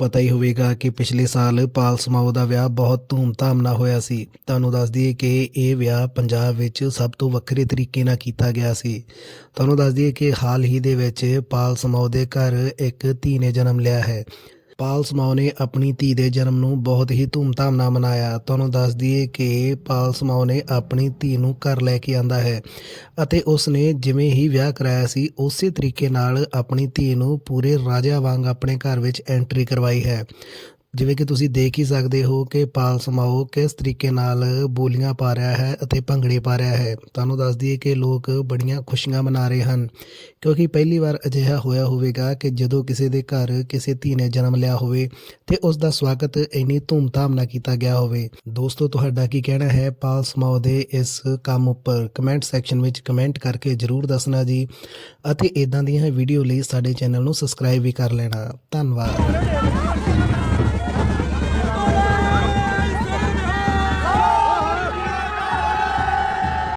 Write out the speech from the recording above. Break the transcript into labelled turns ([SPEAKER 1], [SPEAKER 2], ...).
[SPEAKER 1] ਪਤਾ ਹੀ ਹੋਵੇਗਾ ਕਿ ਪਿਛਲੇ ਸਾਲ ਪਾਲ ਸਮਾਓ ਦਾ ਵਿਆਹ ਬਹੁਤ ਧੂਮਧਾਮ ਨਾਲ ਹੋਇਆ ਸੀ। ਤੁਹਾਨੂੰ ਦੱਸ ਦਈਏ ਕਿ ਇਹ ਵਿਆਹ ਪੰਜਾਬ ਵਿੱਚ ਸਭ ਤੋਂ ਵੱਖਰੇ ਤਰੀਕੇ ਨਾਲ ਕੀਤਾ ਗਿਆ ਸੀ। ਤੁਹਾਨੂੰ ਦੱਸ ਦਈਏ ਕਿ ਹਾਲ ਹੀ ਦੇ ਵਿੱਚ ਪਾਲ ਸਮਾਓ ਦੇ ਘਰ ਇੱਕ ਧੀ ਨੇ ਜਨਮ ਲਿਆ ਹੈ। ਪਾਲ ਸਮਾਓ ਨੇ ਆਪਣੀ ਧੀ ਦੇ ਜਨਮ ਨੂੰ ਬਹੁਤ ਹੀ ਧੂਮਧਾਮ ਨਾਲ ਮਨਾਇਆ। ਤੁਹਾਨੂੰ ਦੱਸ ਦਈਏ ਕਿ ਪਾਲ ਸਮਾਓ ਨੇ ਆਪਣੀ ਧੀ ਨੂੰ ਘਰ ਲੈ ਕੇ ਆਂਦਾ ਹੈ ਅਤੇ ਉਸ ਨੇ ਜਿਵੇਂ ਹੀ ਵਿਆਹ ਕਰਾਇਆ ਸੀ, ਉਸੇ ਤਰੀਕੇ ਨਾਲ ਆਪਣੀ ਧੀ ਨੂੰ ਪੂਰੇ ਰਾਜਾ ਵਾਂਗ ਆਪਣੇ ਘਰ ਵਿੱਚ ਐਂਟਰੀ ਕਰਵਾਈ ਹੈ। ਜਿਵੇਂ ਕਿ ਤੁਸੀਂ ਦੇਖ ਹੀ ਸਕਦੇ ਹੋ ਕਿ ਪਾਲ ਸਮਾਓ ਕਿਸ ਤਰੀਕੇ ਨਾਲ ਬੋਲੀਆਂ ਪਾ ਰਿਹਾ ਹੈ ਅਤੇ ਭੰਗੜੇ ਪਾ ਰਿਹਾ ਹੈ। ਤੁਹਾਨੂੰ ਦੱਸ ਦਈਏ ਕਿ ਲੋਕ ਬੜੀਆਂ ਖੁਸ਼ੀਆਂ ਮਨਾ ਰਹੇ ਹਨ, ਕਿਉਂਕਿ ਪਹਿਲੀ ਵਾਰ ਅਜਿਹਾ ਹੋਇਆ ਹੋਵੇਗਾ ਕਿ ਜਦੋਂ ਕਿਸੇ ਦੇ ਘਰ ਕਿਸੇ ਧੀ ਨੇ ਜਨਮ ਲਿਆ ਹੋਵੇ ਤੇ ਉਸ ਦਾ ਸਵਾਗਤ ਇੰਨੀ ਧੂਮਧਾਮ ਨਾਲ ਕੀਤਾ ਗਿਆ ਹੋਵੇ। ਦੋਸਤੋ, ਤੁਹਾਡਾ ਕੀ ਕਹਿਣਾ ਹੈ ਪਾਲ ਸਮਾਓ ਦੇ ਇਸ ਕੰਮ ਉੱਪਰ? ਕਮੈਂਟ ਸੈਕਸ਼ਨ ਵਿੱਚ ਕਮੈਂਟ ਕਰਕੇ ਜਰੂਰ ਦੱਸਣਾ ਜੀ ਅਤੇ ਇਦਾਂ ਦੀਆਂ ਵੀਡੀਓ ਲਈ ਸਾਡੇ ਚੈਨਲ ਨੂੰ ਸਬਸਕ੍ਰਾਈਬ ਵੀ ਕਰ ਲੈਣਾ। ਧੰਨਵਾਦ।